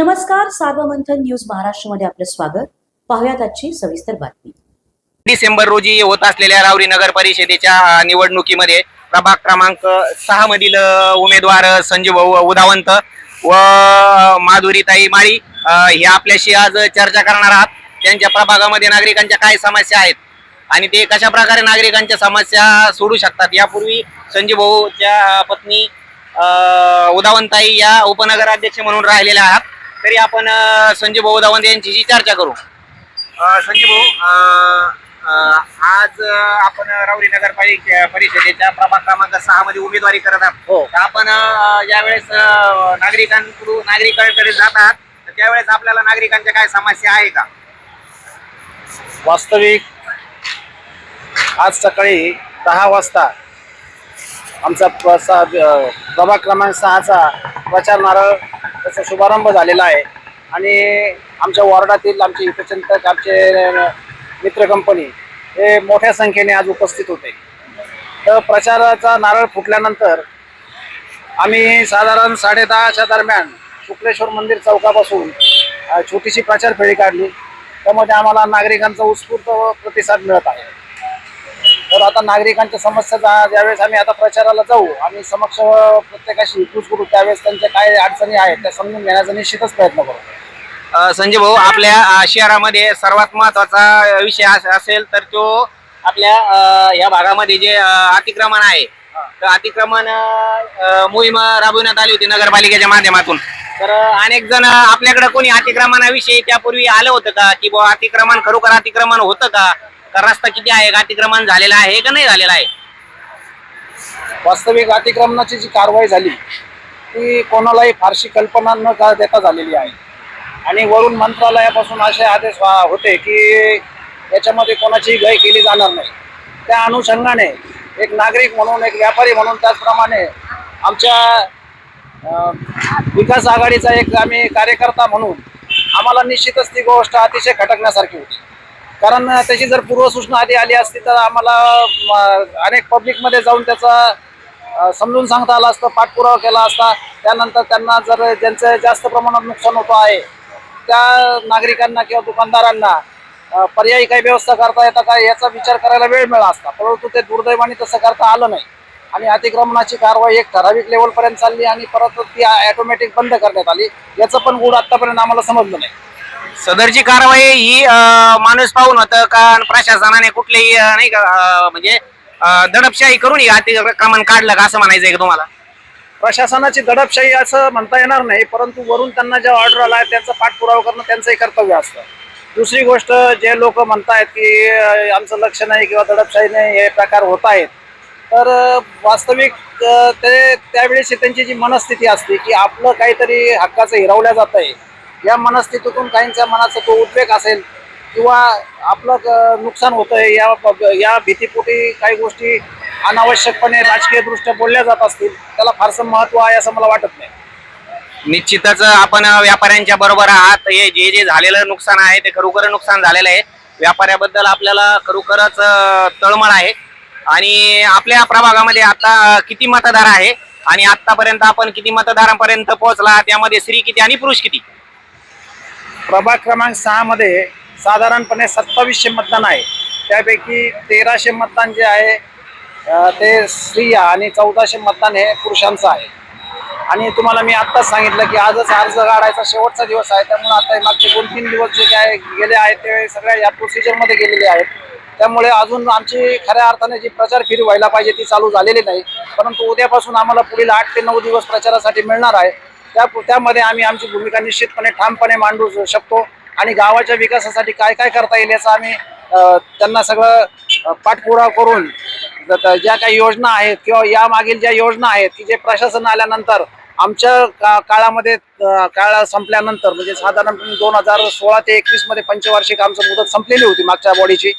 नमस्कार सार्वमंथन न्यूज महाराष्ट्रमध्ये आपलं स्वागत. पाहुयात आजची सविस्तर बातमी. डिसेंबर रोजी होत असलेल्या रावरी नगर परिषदेच्या निवडणुकीमध्ये प्रभाग क्रमांक सहा मधील उमेदवार संजीव भाऊ उदावंत व माधुरीताई माळी हे आपल्याशी आज चर्चा करणार आहात. त्यांच्या प्रभागामध्ये नागरिकांच्या काय समस्या आहेत आणि ते कशा प्रकारे नागरिकांच्या समस्या सोडू शकतात? यापूर्वी संजीव भाऊच्या पत्नी उदावंताई या उपनगराध्यक्ष म्हणून राहिलेल्या आहात. तरी आपण अ, संजीव भाऊ उदावंत यांच्याशी चर्चा करू. अ, संजय भाऊ अ, अ, आज अ, आपण रावरी नगर पालिके- परिषदेच्या प्रभाग क्रमांक सहा मध्ये उमेदवारी करत आहात. हो. तर आपण अ, ज्यावेळेस अ, नागरिकांकडून नागरिकांकडे जात आहात तर त्यावेळेस आपल्याला नागरिकांच्या काय समस्या आहे का? वास्तविक आज सकाळी दहा वाजता आमचा प- सा- अ, प्रभाग क्रमांक सहाचा प्रचार नारळ त्याचा शुभारंभ झालेला आहे. आणि आमच्या वॉर्डातील आमचे हितचिंतक आमचे मित्र कंपनी हे मोठ्या संख्येने आज उपस्थित होते. तर प्रचाराचा नारळ फुटल्यानंतर आम्ही साधारण साडे दहाच्या दरम्यान शुक्लेश्वर मंदिर चौकापासून छोटीशी प्रचार फेरी काढली. त्यामध्ये आम्हाला नागरिकांचा उत्स्फूर्त प्रतिसाद मिळत आहे. तर आता नागरिकांच्या समस्या ज्यावेळेस आम्ही आता प्रचाराला जाऊ आम्ही समक्ष प्रत्येकाशी विपूज करू त्यावेळेस त्यांच्या काय अडचणी आहेत त्या समजून घेण्याचा निश्चितच प्रयत्न करू. संजय भाऊ आपल्या शहरामध्ये सर्वात महत्त्वाचा विषय अस- असेल तर तो आपल्या या भागामध्ये जे अतिक्रमण आहे तर अतिक्रमण मोहीम राबवण्यात आली होती नगरपालिकेच्या माध्यमातून. तर अनेक जण आपल्याकडे कोणी अतिक्रमणाविषयी त्यापूर्वी आलं होतं का? की अतिक्रमण खरोखर अतिक्रमण होतं का? का रस्ता किती आहे? अतिक्रमण झालेलं आहे का नाही झालेलं आहे? वास्तविक अतिक्रमणाची जी कारवाई झाली ती कोणालाही फारशी कल्पना न देता झालेली आहे. आणि वरून मंत्रालयापासून असे आदेश होते की याच्यामध्ये कोणाचीही गय केली जाणार नाही. त्या अनुषंगाने एक नागरिक म्हणून एक व्यापारी म्हणून त्याचप्रमाणे आमच्या विकास आघाडीचा एक आम्ही कार्यकर्ता म्हणून आम्हाला निश्चितच ती गोष्ट अतिशय खटकण्यासारखी होती. कारण त्याची जर पूर्वसूचना आधी आली असती तर आम्हाला अनेक पब्लिकमध्ये जाऊन त्याचा समजून सांगता आलं असतं पाठपुरावा केला असता. त्यानंतर त्यांना जर ज्यांचं जास्त प्रमाणात नुकसान होतं आहे त्या नागरिकांना किंवा दुकानदारांना पर्यायी काही व्यवस्था करता येतं का याचा विचार करायला वेळ मिळाला असता. परंतु ते दुर्दैवाने तसं करता आलं नाही. आणि अतिक्रमणाची कारवाई एक ठराविक लेवलपर्यंत चालली आणि परत ती ॲटोमॅटिक बंद करण्यात आली. याचं पण गुड आत्तापर्यंत आम्हाला समजलं नाही. सदरची कारवाई ही माणूस पाहून होतं का प्रशासनाने कुठलीही नाही का म्हणजे दडपशाही करून ही अतिक्रमण काढलं का असं म्हणायचंय का तुम्हाला? प्रशासनाची दडपशाही असं म्हणता येणार नाही परंतु वरून त्यांना ज्या ऑर्डर आला आहे त्यांचा पाठपुरावा करणं त्यांचंही कर्तव्य असतं. दुसरी गोष्ट जे लोक म्हणतायत की अं, आमचं लक्ष नाही किंवा दडपशाही नाही हे प्रकार होत आहेत. तर अं, वास्तविक अं, ते त्यावेळेस त्यांची जी मनस्थिती असते की आपलं काहीतरी हक्काचं हिरावल्या जात आहे या मनस्थितीतून काहींच्या मनाचा तो उद्वेग असेल किंवा आपलं क- नुकसान होतंय या या भीतीपोटी काही गोष्टी अनावश्यकपणे राजकीयदृष्ट्या बोलल्या जात असतील त्याला फारसं महत्त्व आहे असं मला वाटत नाही. निश्चितच आपण व्यापाऱ्यांच्या बरोबर आहात. हे जे जे झालेलं नुकसान आहे ते खरोखर नुकसान झालेलं आहे. व्यापाऱ्याबद्दल आपल्याला खरोखरच तळमळ आहे. आणि आपल्या प्रभागामध्ये आता किती मतदार आहे? आणि आतापर्यंत आपण किती मतदारांपर्यंत पोहोचला? त्यामध्ये स्त्री किती आणि पुरुष किती? प्रभाग क्रमांक सहामध्ये साधारणपणे सत्तावीसशे मतदान आहे. त्यापैकी तेराशे मतदान जे आहे ते स्त्रिया आणि चौदाशे मतदान हे पुरुषांचं आहे. आणि तुम्हाला मी आत्ताच सांगितलं की आजच अर्ज काढायचा शेवटचा दिवस आहे. त्यामुळे आता मागचे दोन तीन दिवस जे काय गेले आहेत ते सगळ्या या प्रोसिजरमध्ये गेलेले आहेत. त्यामुळे अजून आमची खऱ्या अर्थाने जी प्रचार फेरी व्हायला पाहिजे ती चालू झालेली नाही. परंतु उद्यापासून आम्हाला पुढील आठ ते नऊ दिवस प्रचारासाठी मिळणार आहे. त्या त्यामध्ये आम्ही आमची भूमिका निश्चितपणे ठामपणे मांडू शकतो आणि गावाच्या विकासासाठी काय काय करता येईल याचा आम्ही त्यांना सगळं पाठपुरा पाठपुरावा करून ज- ज्या काही योजना आहेत किंवा यामागील ज्या योजना आहेत की जे प्रशासन आल्यानंतर आमच्या का काळामध्ये काळ संपल्यानंतर म्हणजे साधारणपणे दोन हजार सोळा ते एकवीसमध्ये पंचवार्षिक आमचं मुदत संपलेली होती मागच्या बॉडीची.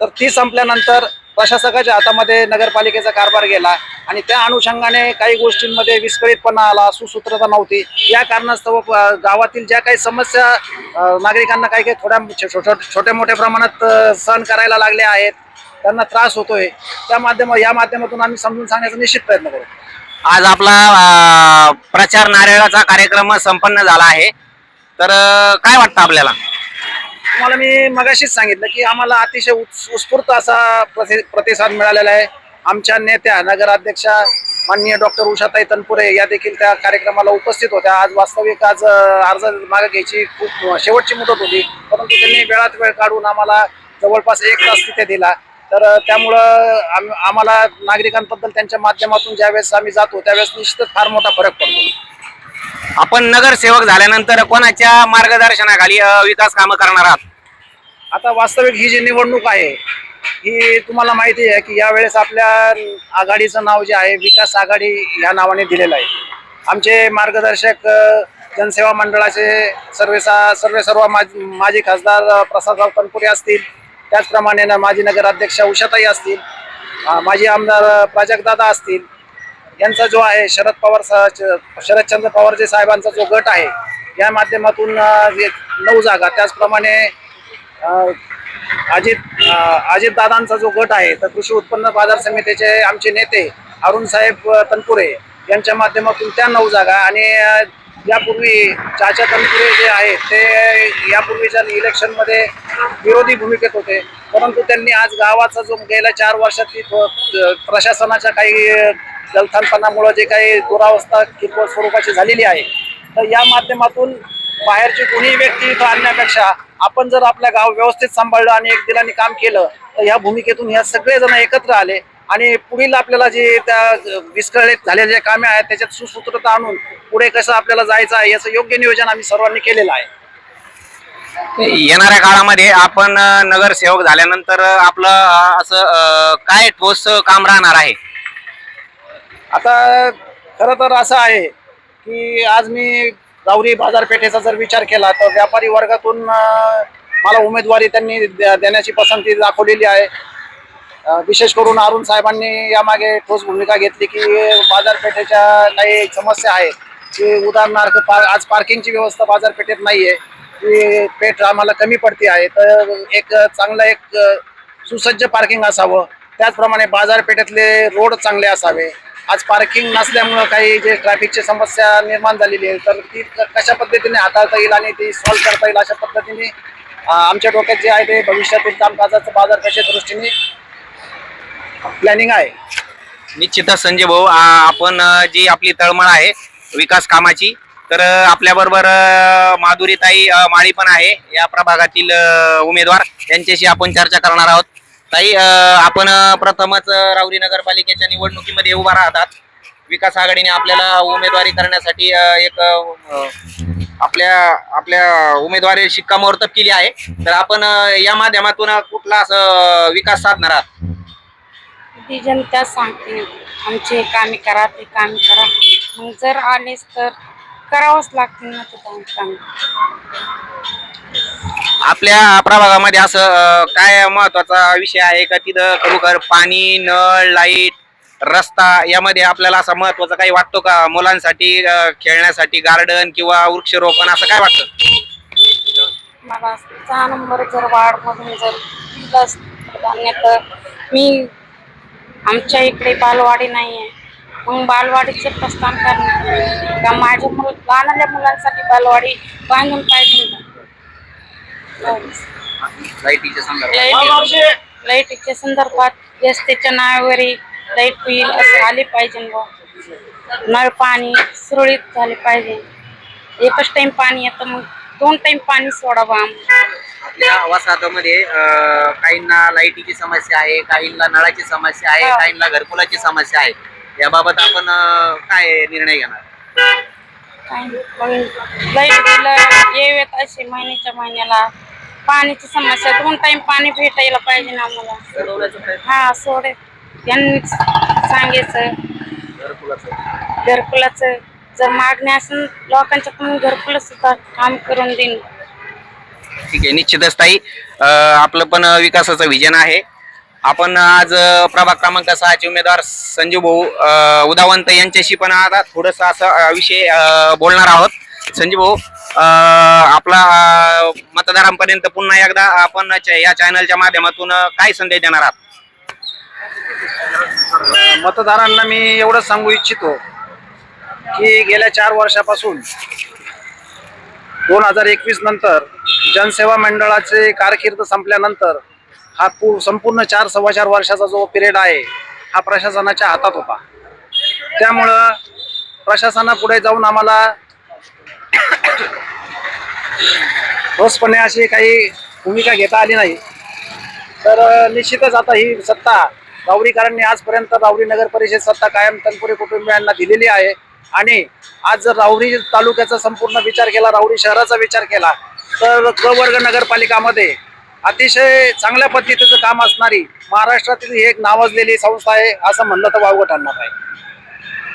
तर ती संपल्यानंतर प्रशासकाच्या हातामध्ये नगरपालिकेचा कारभार गेला आणि त्या अनुषंगाने काही गोष्टींमध्ये विस्कळीतपणा आला सुसूत्रता नव्हती. या कारणास्तव गावातील ज्या काही समस्या नागरिकांना काही काही थोड्या छोट्या छोट्या मोठ्या प्रमाणात सहन करायला लागल्या आहेत त्यांना त्रास होतोय. त्या माध्यम या माध्यमातून आम्ही समजून सांगण्याचा निश्चित प्रयत्न करू. आज आपला प्रचार नारळाचा कार्यक्रम संपन्न झाला आहे. तर काय वाटतं आपल्याला? तुम्हाला मी मगाशीच सांगितलं की आम्हाला अतिशय उत्स- उत्स्फूर्त असा प्रति- प्रतिसाद मिळालेला आहे. आमच्या नेत्या नगराध्यक्षा माननीय डॉक्टर उषाताई तनपुरे या देखील त्या कार्यक्रमाला उपस्थित होत्या. आज वास्तविक आज अर्ज मागे घ्यायची खूप शेवटची मुदत होती. परंतु त्यांनी वेळात वेळ काढून आम्हाला जवळपास एक तास तिथे दिला. तर त्यामुळं आम- आम्हाला नागरिकांबद्दल त्यांच्या माध्यमातून ज्यावेळेस आम्ही जातो त्यावेळेस निश्चितच फार मोठा फरक पडतो. आपण नगरसेवक झाल्यानंतर कोणाच्या मार्गदर्शनाखाली विकास कामं करणार आहात? आता वास्तविक ही जी निवडणूक आहे ही तुम्हाला माहिती आहे की यावेळेस आपल्या आघाडीचं नाव जे आहे विकास आघाडी या नावाने दिलेलं आहे. आमचे मार्गदर्शक जनसेवा मंडळाचे सर्वेसा सर्वे सर्व माजी माजी खासदार प्रसादराव तनपुरे असतील. त्याचप्रमाणे माजी नगराध्यक्ष उषाताई असतील. माजी आमदार प्राजक्तदादा असतील. यांचा जो आहे शरद पवार शरदचंद्र पवारजी साहेबांचा जो गट आहे या माध्यमातून नऊ जागा. त्याचप्रमाणे अजित अजित दादांचा जो गट आहे तर कृषी उत्पन्न बाजार समितीचे आमचे नेते अरुण साहेब तनपुरे यांच्या माध्यमातून त्या नऊ जागा आणि यापूर्वी चाचा तनपुरे जे आहेत ते यापूर्वीच्या इलेक्शनमध्ये विरोधी भूमिकेत होते. परंतु त्यांनी आज गावाचा जो गेल्या चार वर्षातली प्रशासनाच्या काही जलथानपणामुळं जे काही दुरावस्था किरकोळ स्वरूपाची झालेली आहे तर या माध्यमातून बाहेरची कोणीही व्यक्ती इथं आणण्यापेक्षा आपण जर आपल्या गाव व्यवस्थित सांभाळलं आणि एक दिलाने काम केलं तर ह्या भूमिकेतून ह्या सगळे जण एकत्र आले आणि पुढील आपल्याला जे त्या विस्कळीत झालेले जे कामे आहेत त्याच्यात सुसूत्रता आणून पुढे कसं आपल्याला जायचं आहे याचं योग्य नियोजन आम्ही सर्वांनी केलेलं आहे. येणाऱ्या काळामध्ये आपण नगरसेवक झाल्यानंतर आपलं असं काय ठोस काम राहणार आहे? आता खरं तर असं आहे की आज मी जावरी बाजारपेठेचा जर विचार केला तर व्यापारी वर्गातून मला उमेदवारी त्यांनी देण्याची पसंती दाखवलेली आहे. विशेष करून अरुण साहेबांनी यामागे ठोस भूमिका घेतली की बाजारपेठेच्या काही समस्या आहेत. की उदाहरणार्थ पा आज पार्किंगची व्यवस्था बाजारपेठेत नाही आहे की पेठ आम्हाला कमी पडते आहे. तर एक चांगलं एक सुसज्ज पार्किंग असावं. त्याचप्रमाणे बाजारपेठेतले रोड चांगले असावे. आज पार्किंग नसल्यामुळं काही जे ट्रॅफिकची समस्या निर्माण झालेली आहे तर ती कशा पद्धतीने हाताळता येईल आणि ती सॉल्व्ह करता येईल अशा पद्धतीने आमच्या डोक्यात जे आहे ते भविष्यातील कामकाजाचं बाजारपेठेच्या दृष्टीने प्लॅनिंग आहे? निश्चितच संजय भाऊ आपण जी आपली तळमळ आहे विकास कामाची तर आपल्याबरोबर माधुरीताई माळी पण आहे या प्रभागातील उमेदवार त्यांच्याशी आपण चर्चा करणार आहोत. ताई आपण प्रथमच अं, राऊरी नगरपालिकेच्या निवडणुकीमध्ये उभा राहतात. विकास आघाडीने आपल्याला उमेदवारी करण्यासाठी एक आपल्या आपल्या उमेदवारी शिक्कामोर्तब केली आहे. तर आपण या माध्यमातून कुठला असं विकास साधणार आहात? ती जनता सांगते आमचे हे कामे करा ते कामे करा. मग जर आलेच तर करावंच लागतील ना ते काम काम. आपल्या प्रभागामध्ये असं अं, काय महत्त्वाचा विषय आहे का? तिथं खरोखर पाणी नळ लाइट रस्ता यामध्ये आपल्याला असा महत्त्वाचा काही वाटतो का? मुलांसाठी अं, खेळण्यासाठी गार्डन किंवा वृक्षरोपण असं काय वाटतं? मला सहा नंबर जर वाढमधून जर तर मी आमच्या इकडे बालवाडी नाही आहे. मग बालवाडीचं प्रस्थान करणार का माझ्या मुल लहानल्या मुलांसाठी बालवाडी बांधून पाहिजे लाईटीच्या संदर्भात लाईटी- लाईटीच्या संदर्भात एसटीच्या नावावरही लाइट होईल असं आले पाहिजे. नळ पाणी सुरळीत झाले पाहिजे एकच टाइम पाणी येतं मग दोन टाइम पाणी सोडावं आम्हाला. आपल्या वसाहतामध्ये काहींना लाईटीची समस्या आहे काहींना नळाची समस्या आहे. काहींना घरकुलाची समस्या आहे याबाबत आपण काय निर्णय घेणार काय नाही. मग लाइट बिल येत असे महिन्याच्या महिन्याला पाण्याची समस्या दोन टाइम पाणी भेटायला पाहिजे ना आम्हाला. हा सोडे. यांनीच सांगायचं. घरकुलाचं. जर मागणी असेल पण घरकुल सुद्धा काम करून देईन. ठीक आहे निश्चितच ताई. आपलं पण विकासाचं विजन आहे. आपण आज प्रभाग क्रमांक सहाचे उमेदवार संजीव भाऊ उदावंत यांच्याशी पण आता थोडस असं विषय बोलणार आहोत. संजीव भाऊ आपला मतदारांपर्यंत पुन्हा एकदा आपण या चॅनलच्या माध्यमातून काय संदेश देणार आहात? मतदारांना मी एवढंच सांगू इच्छितो की गेल्या चार वर्षापासून दोन हजार एकवीस नंतर जनसेवा मंडळाचे कारकीर्द संपल्यानंतर हा पू संपूर्ण चार सव्वा चार वर्षाचा जो पिरियड आहे हा प्रशासनाच्या हातात होता. त्यामुळं प्रशासनापुढे जाऊन आम्हाला ठोसपणे अशी काही भूमिका घेता आली नाही. तर निश्चितच आता ही सत्ता रावडीकरांनी आजपर्यंत राऊरी नगर परिषद सत्ता कायम तनपुरे कुटुंबियांना दिलेली आहे. आणि आज जर रावडी तालुक्याचा संपूर्ण विचार केला रावडी शहराचा विचार केला तर क वर्ग नगरपालिकामध्ये अतिशय चांगल्या पद्धतीचं काम असणारी महाराष्ट्रातील ही एक नावाजलेली संस्था आहे असं म्हणलं तर वावगं ठरणार आहे.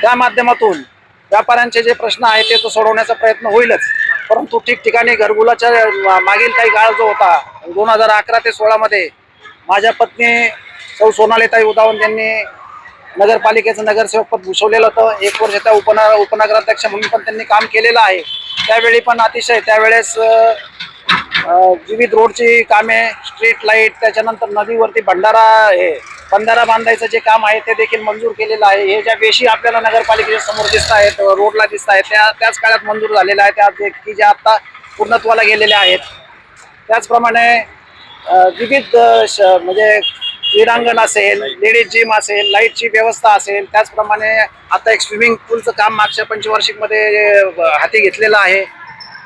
त्या माध्यमातून व्यापाऱ्यांचे जे प्रश्न आहेत ते तो सोडवण्याचा प्रयत्न होईलच. परंतु ठिकठिकाणी घरगुलाच्या मागील काही काळ जो होता दोन हजार अकरा ते सोळामध्ये माझ्या पत्नी सौ सोनालीताई उदावण यांनी नगरपालिकेचं नगरसेवक पद भूषवलेलं होतं. एक वर्ष त्या उपना उपनगराध्यक्ष म्हणून पण त्यांनी काम केलेलं आहे. त्यावेळी पण अतिशय त्यावेळेस विविध रोडची कामे स्ट्रीट लाइट त्याच्यानंतर नदीवरती भंडारा हे बंधारा बांधायचं जे काम आहे ते देखील मंजूर केलेलं आहे. हे ज्या वेशी आपल्याला नगरपालिकेच्या समोर दिसत आहेत रोडला दिसत आहेत त्या त्याच काळात मंजूर झालेल्या आहेत. त्या की ज्या आत्ता पूर्णत्वाला गेलेल्या आहेत. त्याचप्रमाणे विविध श- म्हणजे क्रीडांगण असेल लेडीज जिम असेल लाईटची व्यवस्था असेल त्याचप्रमाणे आता एक स्विमिंग पूलचं काम मागच्या पंचवार्षिकमध्ये हाती घेतलेलं आहे.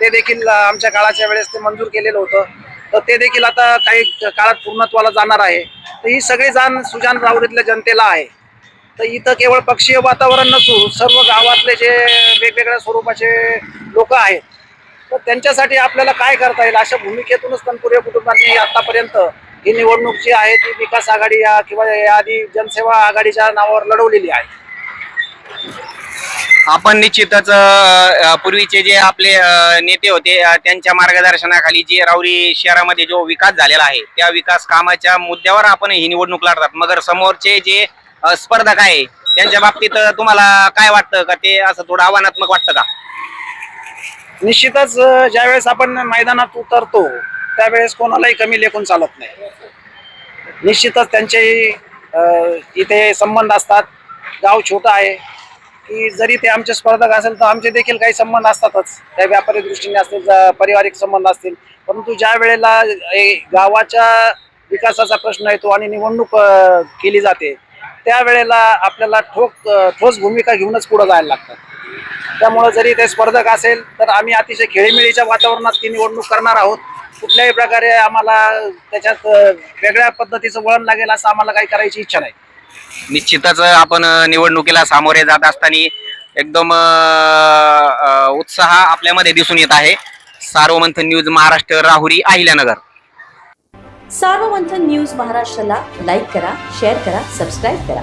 ते देखील आमच्या काळाच्या वेळेस ते मंजूर केलेलं होतं. तर ते देखील आता काही काळात पूर्णत्वाला जाणार आहे. तर ही सगळी जाण सुजान राऊरीतल्या जनतेला आहे. तर इथं केवळ पक्षीय वातावरण नसून सर्व गावातले जे वेगवेगळ्या स्वरूपाचे लोक आहेत तर त्यांच्यासाठी आपल्याला काय करता येईल अशा भूमिकेतूनच तनपुरे कुटुंबांनी आतापर्यंत ही निवडणूक जी आहे ती विकास आघाडी या किंवा आधी जनसेवा आघाडीच्या नावावर लढवलेली आहे. आपण निश्चितच पूर्वीचे जे आपले नेते होते त्यांच्या मार्गदर्शनाखाली जे राऊरी शहरामध्ये जो विकास झालेला आहे त्या विकास कामाच्या मुद्द्यावर आपण ही निवडणूक लढतात. मगर समोरचे जे स्पर्धक आहे त्यांच्या बाबतीत तुम्हाला काय वाटतं? का ते असं थोडं आव्हानात्मक वाटतं का? निश्चितच ज्यावेळेस आपण मैदानात उतरतो त्यावेळेस कोणालाही कमी लेखून चालत नाही. निश्चितच त्यांचे इथे संबंध असतात. गाव छोटं आहे की जरी ते आमचे स्पर्धक असेल तर आमचे देखील काही संबंध असतातच. त्या व्यापारी दृष्टीने असतील पारिवारिक संबंध असतील. परंतु ज्या वेळेला ए, गावाच्या विकासाचा प्रश्न येतो आणि निवडणूक केली जाते त्यावेळेला आपल्याला ठोक ठोस भूमिका घेऊनच पुढे जायला लागतात त्यामुळं जरी ते स्पर्धक असेल तर आम्ही अतिशय खेळीमेळीच्या वातावरणात ती निवडणूक करणार आहोत. कुठल्याही प्रकारे आम्हाला त्याच्यात वेगळ्या पद्धतीचं वळण लागेल असं आम्हाला काही करायची इच्छा नाही. निश्चितच आपण निवडणुकीला सामोरे जात असताना एकदम उत्साह आपल्यामध्ये दिसून येत आहे. सार्वमंथन न्यूज महाराष्ट्र राहुरी अहिल्यानगर. सार्वमंथन न्यूज महाराष्ट्राला लाईक करा शेअर करा सबस्क्राईब करा.